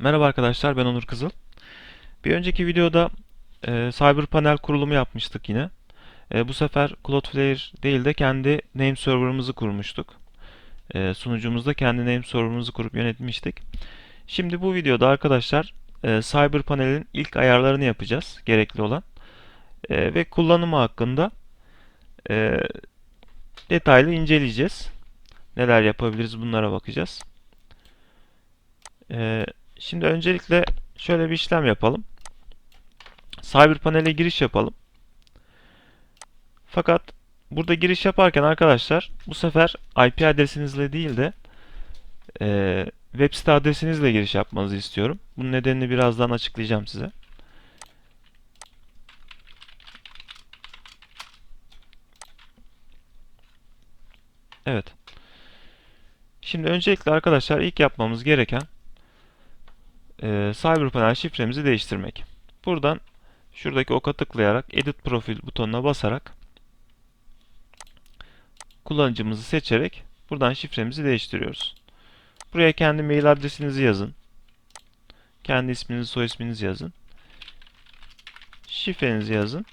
Merhaba arkadaşlar ben Onur Kızıl. Bir önceki videoda e, CyberPanel kurulumu yapmıştık yine. E, bu sefer Cloudflare değil de kendi name server'ımızı kurmuştuk. E, sunucumuzda kendi name server'ımızı kurup yönetmiştik. Şimdi bu videoda arkadaşlar e, CyberPanel'in ilk ayarlarını yapacağız gerekli olan. E, ve kullanımı hakkında e, detaylı inceleyeceğiz. Neler yapabiliriz bunlara bakacağız. Ee, şimdi öncelikle şöyle bir işlem yapalım. CyberPanel'e giriş yapalım. Fakat burada giriş yaparken arkadaşlar bu sefer IP adresinizle değil de e, web site adresinizle giriş yapmanızı istiyorum. Bunun nedenini birazdan açıklayacağım size. Evet. Şimdi öncelikle arkadaşlar ilk yapmamız gereken e, CyberPanel şifremizi değiştirmek. Buradan şuradaki oka tıklayarak Edit Profil butonuna basarak kullanıcımızı seçerek buradan şifremizi değiştiriyoruz. Buraya kendi mail adresinizi yazın. Kendi isminizi, soy isminizi yazın. Şifrenizi yazın.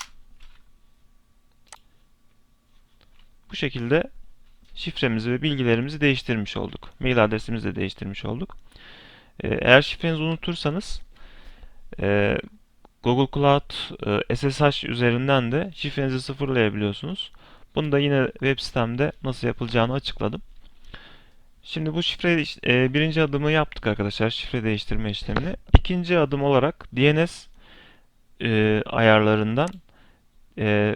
Bu şekilde şifremizi ve bilgilerimizi değiştirmiş olduk. Mail adresimizi de değiştirmiş olduk. Ee, Eğer şifrenizi unutursanız e, Google Cloud e, SSH üzerinden de şifrenizi sıfırlayabiliyorsunuz. Bunu da yine web sitemde nasıl yapılacağını açıkladım. Şimdi bu şifre e, birinci adımı yaptık arkadaşlar. Şifre değiştirme işlemini. İkinci adım olarak DNS e, ayarlarından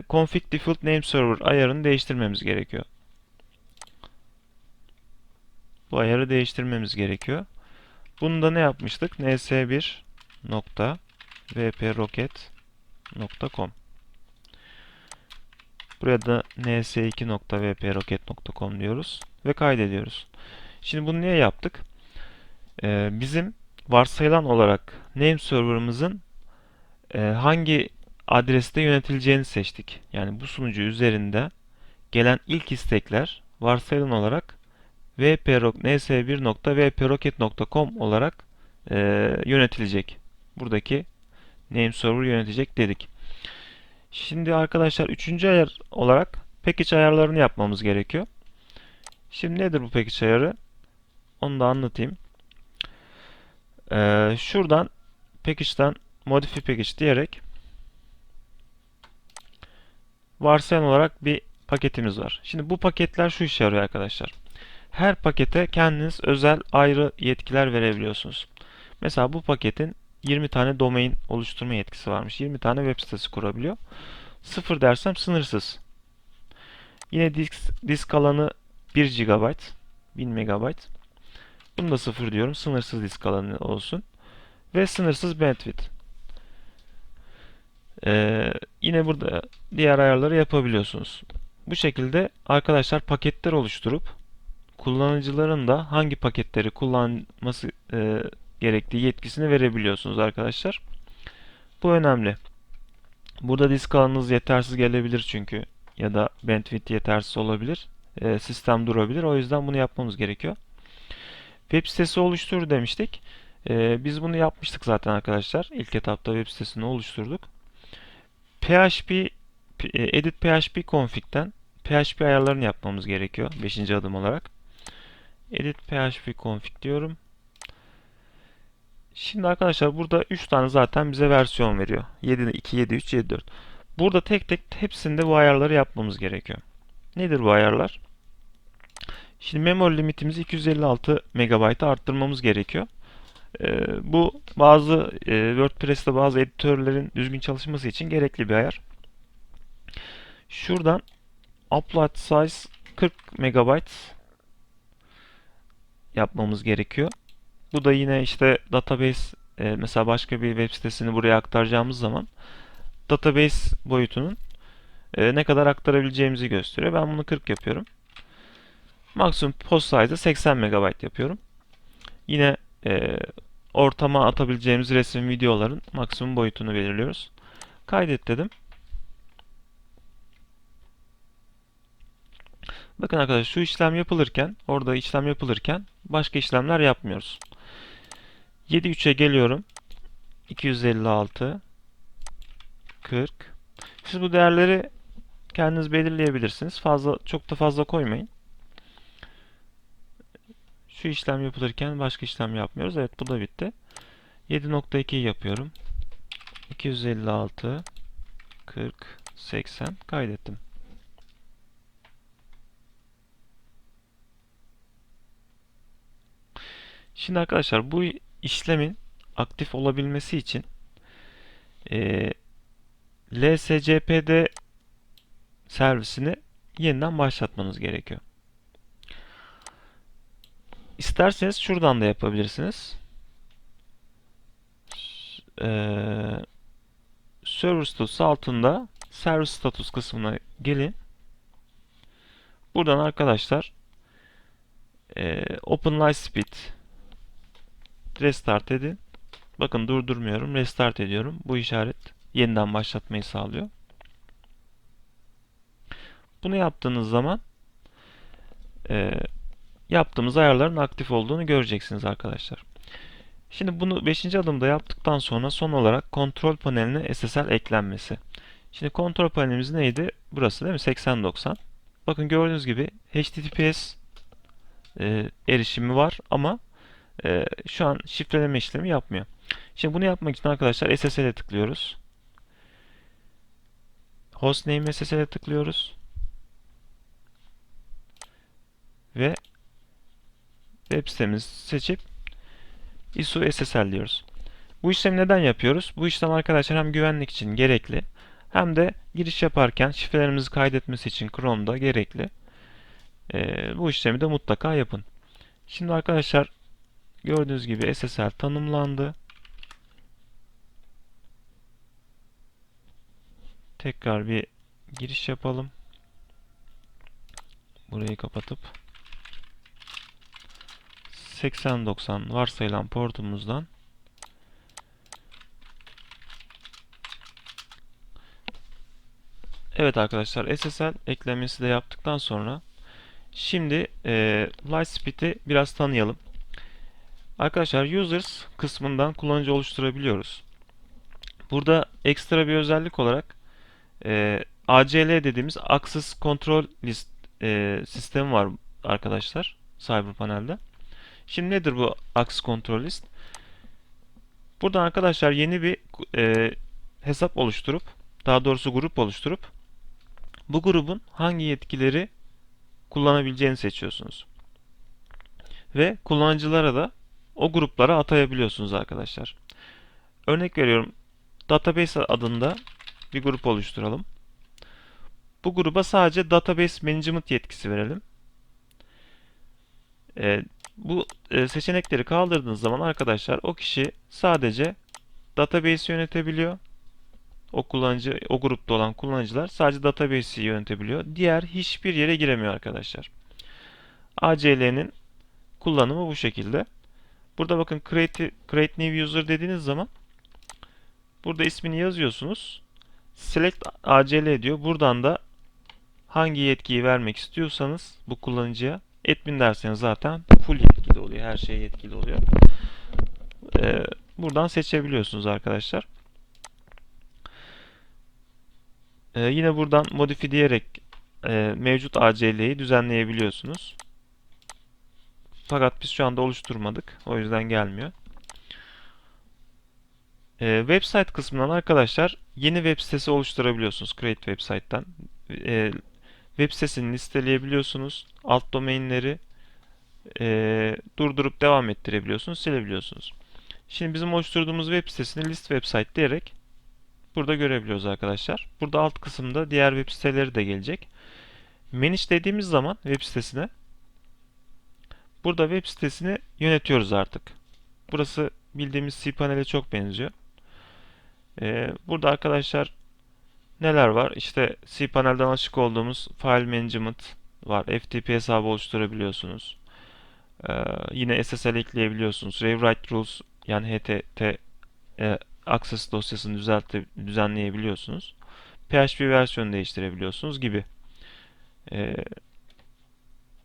config default name server ayarını değiştirmemiz gerekiyor. Bu ayarı değiştirmemiz gerekiyor. Bunu da ne yapmıştık? ns1.vprocket.com Buraya da ns2.vprocket.com diyoruz ve kaydediyoruz. Şimdi bunu niye yaptık? Ee, bizim varsayılan olarak name server'ımızın e, hangi adreste yönetileceğini seçtik. Yani bu sunucu üzerinde gelen ilk istekler varsayılan olarak ns1.vprocket.com olarak e, yönetilecek. Buradaki name server yönetecek dedik. Şimdi arkadaşlar üçüncü ayar olarak package ayarlarını yapmamız gerekiyor. Şimdi nedir bu package ayarı? Onu da anlatayım. Ee, şuradan package'dan modify package diyerek varsayılan olarak bir paketimiz var. Şimdi bu paketler şu işe yarıyor arkadaşlar. Her pakete kendiniz özel ayrı yetkiler verebiliyorsunuz. Mesela bu paketin 20 tane domain oluşturma yetkisi varmış. 20 tane web sitesi kurabiliyor. 0 dersem sınırsız. Yine disk, disk alanı 1 GB, 1000 MB. Bunu da 0 diyorum. Sınırsız disk alanı olsun. Ve sınırsız bandwidth. Ee, yine burada diğer ayarları yapabiliyorsunuz. Bu şekilde arkadaşlar paketler oluşturup kullanıcıların da hangi paketleri kullanması e, gerektiği yetkisini verebiliyorsunuz arkadaşlar. Bu önemli. Burada disk alanınız yetersiz gelebilir çünkü ya da bandwidth yetersiz olabilir. E, sistem durabilir. O yüzden bunu yapmamız gerekiyor. Web sitesi oluştur demiştik. E, biz bunu yapmıştık zaten arkadaşlar. İlk etapta web sitesini oluşturduk. PHP e, edit PHP config'ten PHP ayarlarını yapmamız gerekiyor. 5. adım olarak. Edit PHP config diyorum. Şimdi arkadaşlar burada 3 tane zaten bize versiyon veriyor. 7.2, 7.3, 7.4. Burada tek tek hepsinde bu ayarları yapmamız gerekiyor. Nedir bu ayarlar? Şimdi memory limitimizi 256 MB'a arttırmamız gerekiyor. Ee, bu bazı e, WordPress'te bazı editörlerin düzgün çalışması için gerekli bir ayar. Şuradan upload size 40 MB yapmamız gerekiyor. Bu da yine işte database e, mesela başka bir web sitesini buraya aktaracağımız zaman database boyutunun e, ne kadar aktarabileceğimizi gösteriyor. Ben bunu 40 yapıyorum. Maksimum post size'ı 80 MB yapıyorum. Yine e, ortama atabileceğimiz resim videoların maksimum boyutunu belirliyoruz. Kaydet dedim. Bakın arkadaşlar şu işlem yapılırken, orada işlem yapılırken başka işlemler yapmıyoruz. 7.3'e geliyorum. 256 40 Siz bu değerleri kendiniz belirleyebilirsiniz. Fazla çok da fazla koymayın. Şu işlem yapılırken başka işlem yapmıyoruz. Evet bu da bitti. 7.2'yi yapıyorum. 256 40 80 kaydettim. Şimdi arkadaşlar bu işlemin aktif olabilmesi için e, LSCPD servisini yeniden başlatmanız gerekiyor. İsterseniz şuradan da yapabilirsiniz. Ee, Server status altında Server status kısmına gelin. Buradan arkadaşlar e, Open Lightspeed Restart edin. Bakın durdurmuyorum. Restart ediyorum. Bu işaret yeniden başlatmayı sağlıyor. Bunu yaptığınız zaman e, yaptığımız ayarların aktif olduğunu göreceksiniz arkadaşlar. Şimdi bunu 5. adımda yaptıktan sonra son olarak kontrol paneline SSL eklenmesi. Şimdi kontrol panelimiz neydi? Burası değil mi? 8090. Bakın gördüğünüz gibi HTTPS e, erişimi var ama e, şu an şifreleme işlemi yapmıyor. Şimdi bunu yapmak için arkadaşlar SSL'e tıklıyoruz. Hostname SSL'e tıklıyoruz. Ve web sitemizi seçip ISO SSL diyoruz. Bu işlemi neden yapıyoruz? Bu işlem arkadaşlar hem güvenlik için gerekli hem de giriş yaparken şifrelerimizi kaydetmesi için Chrome'da gerekli. Ee, bu işlemi de mutlaka yapın. Şimdi arkadaşlar gördüğünüz gibi SSL tanımlandı. Tekrar bir giriş yapalım. Burayı kapatıp 8090 varsayılan portumuzdan Evet arkadaşlar SSL eklemesi de yaptıktan sonra şimdi e, Lightspeed'i biraz tanıyalım. Arkadaşlar Users kısmından kullanıcı oluşturabiliyoruz. Burada ekstra bir özellik olarak e, ACL dediğimiz Access Control List e, sistemi var arkadaşlar CyberPanel'de. Şimdi nedir bu Access Control List? Buradan arkadaşlar yeni bir e, hesap oluşturup daha doğrusu grup oluşturup bu grubun hangi yetkileri kullanabileceğini seçiyorsunuz. Ve kullanıcılara da o gruplara atayabiliyorsunuz arkadaşlar. Örnek veriyorum. Database adında bir grup oluşturalım. Bu gruba sadece Database Management yetkisi verelim. E, bu e, seçenekleri kaldırdığınız zaman arkadaşlar o kişi sadece database yönetebiliyor. O kullanıcı, o grupta olan kullanıcılar sadece database'i yönetebiliyor. Diğer hiçbir yere giremiyor arkadaşlar. ACL'nin kullanımı bu şekilde. Burada bakın create, create new user dediğiniz zaman burada ismini yazıyorsunuz. Select ACL diyor. Buradan da hangi yetkiyi vermek istiyorsanız bu kullanıcıya admin derseniz zaten full yetkili oluyor. Her şey yetkili oluyor. Ee, buradan seçebiliyorsunuz arkadaşlar. Ee, yine buradan modify diyerek e, mevcut ACL'yi düzenleyebiliyorsunuz. Fakat biz şu anda oluşturmadık. O yüzden gelmiyor. Ee, website kısmından arkadaşlar yeni web sitesi oluşturabiliyorsunuz. Create website'ten. Ee, web sitesini listeleyebiliyorsunuz. Alt domainleri e, durdurup devam ettirebiliyorsunuz. Silebiliyorsunuz. Şimdi bizim oluşturduğumuz web sitesini list website diyerek burada görebiliyoruz arkadaşlar. Burada alt kısımda diğer web siteleri de gelecek. Manage dediğimiz zaman web sitesine burada web sitesini yönetiyoruz artık. Burası bildiğimiz cPanel'e çok benziyor. Ee, burada arkadaşlar neler var? İşte cPanel'den açık olduğumuz File Management var. FTP hesabı oluşturabiliyorsunuz. Ee, yine SSL ekleyebiliyorsunuz. Rewrite Rules yani HTT e, access dosyasını düzelte, düzenleyebiliyorsunuz. PHP versiyonu değiştirebiliyorsunuz gibi. Ee,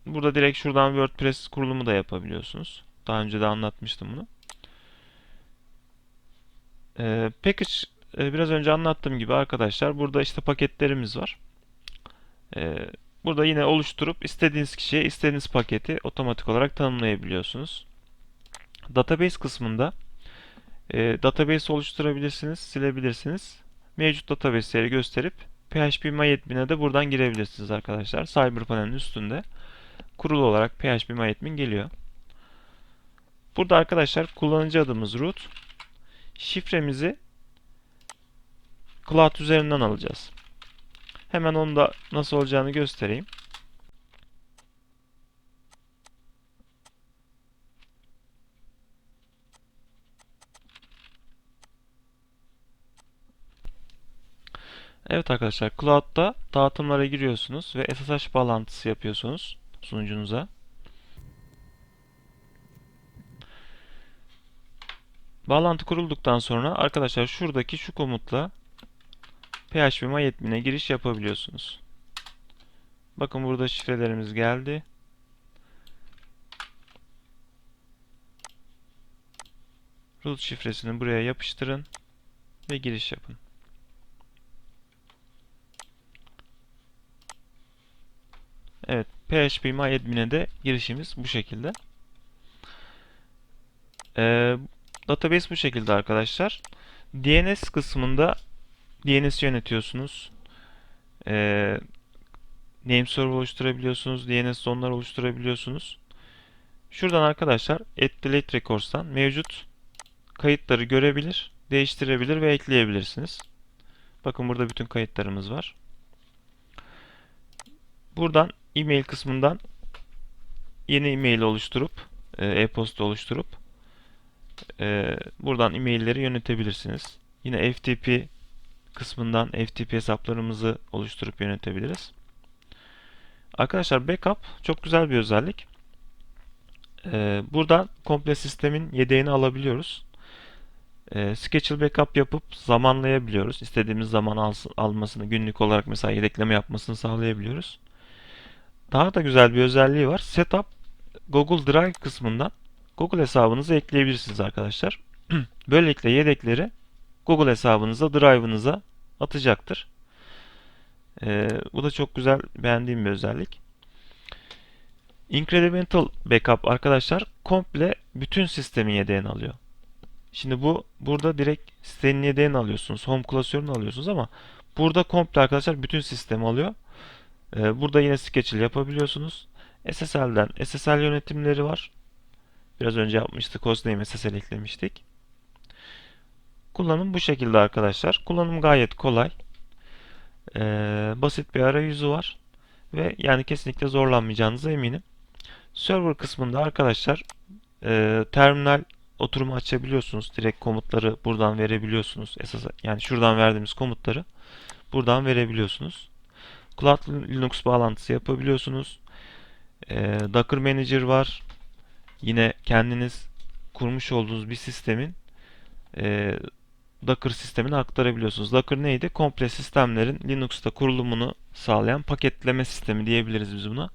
burada direkt şuradan WordPress kurulumu da yapabiliyorsunuz. Daha önce de anlatmıştım bunu. Ee, package e, biraz önce anlattığım gibi arkadaşlar burada işte paketlerimiz var. Ee, burada yine oluşturup istediğiniz kişiye istediğiniz paketi otomatik olarak tanımlayabiliyorsunuz. Database kısmında e, database oluşturabilirsiniz, silebilirsiniz. Mevcut database'leri gösterip PHP MyAdmin'e de buradan girebilirsiniz arkadaşlar. CyberPanel'in üstünde kurulu olarak PHP MyAdmin geliyor. Burada arkadaşlar kullanıcı adımız root. Şifremizi cloud üzerinden alacağız. Hemen onu da nasıl olacağını göstereyim. Evet arkadaşlar Cloud'da dağıtımlara giriyorsunuz ve SSH bağlantısı yapıyorsunuz sunucunuza. Bağlantı kurulduktan sonra arkadaşlar şuradaki şu komutla PHP MyAdmin'e giriş yapabiliyorsunuz. Bakın burada şifrelerimiz geldi. Root şifresini buraya yapıştırın ve giriş yapın. Evet, PHP MyAdmin'e de girişimiz bu şekilde. Ee, database bu şekilde arkadaşlar. DNS kısmında DNS yönetiyorsunuz. Ee, name server oluşturabiliyorsunuz. DNS zonlar oluşturabiliyorsunuz. Şuradan arkadaşlar Add Delete Records'tan mevcut kayıtları görebilir, değiştirebilir ve ekleyebilirsiniz. Bakın burada bütün kayıtlarımız var. Buradan e-mail kısmından yeni e-mail oluşturup e-posta oluşturup e, buradan e-mailleri yönetebilirsiniz. Yine FTP kısmından FTP hesaplarımızı oluşturup yönetebiliriz. Arkadaşlar backup çok güzel bir özellik. E, buradan komple sistemin yedeğini alabiliyoruz. E, schedule backup yapıp zamanlayabiliyoruz. İstediğimiz zaman almasını günlük olarak mesela yedekleme yapmasını sağlayabiliyoruz. Daha da güzel bir özelliği var. Setup Google Drive kısmından Google hesabınızı ekleyebilirsiniz arkadaşlar. Böylelikle yedekleri Google hesabınıza, Drive'ınıza atacaktır. Ee, bu da çok güzel, beğendiğim bir özellik. Incremental Backup arkadaşlar komple bütün sistemin yedeğini alıyor. Şimdi bu burada direkt sitenin yedeğini alıyorsunuz. Home klasörünü alıyorsunuz ama burada komple arkadaşlar bütün sistemi alıyor. Ee, burada yine schedule yapabiliyorsunuz. SSL'den SSL yönetimleri var. Biraz önce yapmıştık. Hostname SSL eklemiştik. Kullanım bu şekilde arkadaşlar. Kullanım gayet kolay. Ee, basit bir arayüzü var. Ve yani kesinlikle zorlanmayacağınıza eminim. Server kısmında arkadaşlar e, terminal oturumu açabiliyorsunuz. Direkt komutları buradan verebiliyorsunuz. Esas yani şuradan verdiğimiz komutları buradan verebiliyorsunuz. Cloud Linux bağlantısı yapabiliyorsunuz. E, Docker Manager var. Yine kendiniz kurmuş olduğunuz bir sistemin e, Docker sistemine aktarabiliyorsunuz. Docker neydi? Komple sistemlerin Linux'ta kurulumunu sağlayan paketleme sistemi diyebiliriz biz buna.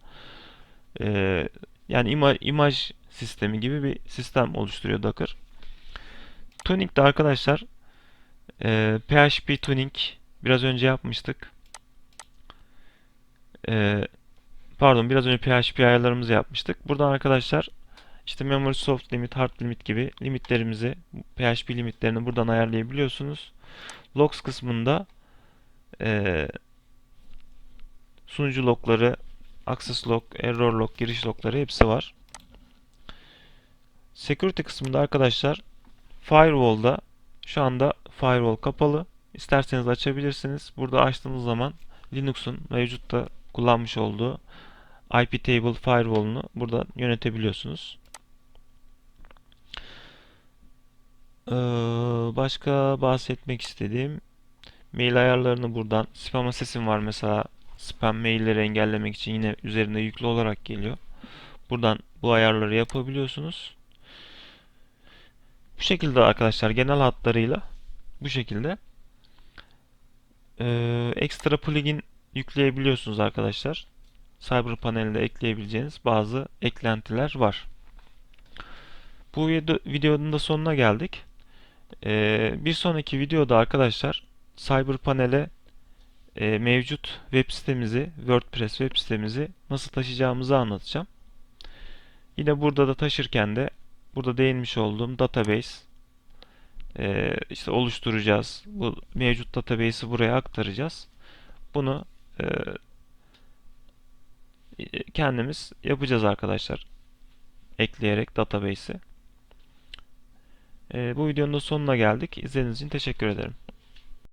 E, yani ima imaj sistemi gibi bir sistem oluşturuyor Docker. Tuning de arkadaşlar e, PHP tuning biraz önce yapmıştık. E, pardon biraz önce PHP ayarlarımızı yapmıştık. Buradan arkadaşlar işte memory soft limit, hard limit gibi limitlerimizi, PHP limitlerini buradan ayarlayabiliyorsunuz. Logs kısmında e, sunucu logları, access log, error log, giriş logları hepsi var. Security kısmında arkadaşlar Firewall'da şu anda Firewall kapalı. İsterseniz açabilirsiniz. Burada açtığınız zaman Linux'un mevcutta kullanmış olduğu IP Table Firewall'unu burada yönetebiliyorsunuz. Ee, başka bahsetmek istediğim mail ayarlarını buradan spam sesim var mesela spam mailleri engellemek için yine üzerinde yüklü olarak geliyor. Buradan bu ayarları yapabiliyorsunuz. Bu şekilde arkadaşlar genel hatlarıyla bu şekilde ee, ekstra plugin yükleyebiliyorsunuz arkadaşlar. Cyber panelinde ekleyebileceğiniz bazı eklentiler var. Bu videonun da sonuna geldik. Ee, bir sonraki videoda arkadaşlar CyberPanel'e e, mevcut web sitemizi, WordPress web sitemizi nasıl taşıyacağımızı anlatacağım. Yine burada da taşırken de burada değinmiş olduğum database e, işte oluşturacağız. Bu mevcut database'i buraya aktaracağız. Bunu e, kendimiz yapacağız arkadaşlar. Ekleyerek database'i. E, bu videonun da sonuna geldik. İzlediğiniz için teşekkür ederim.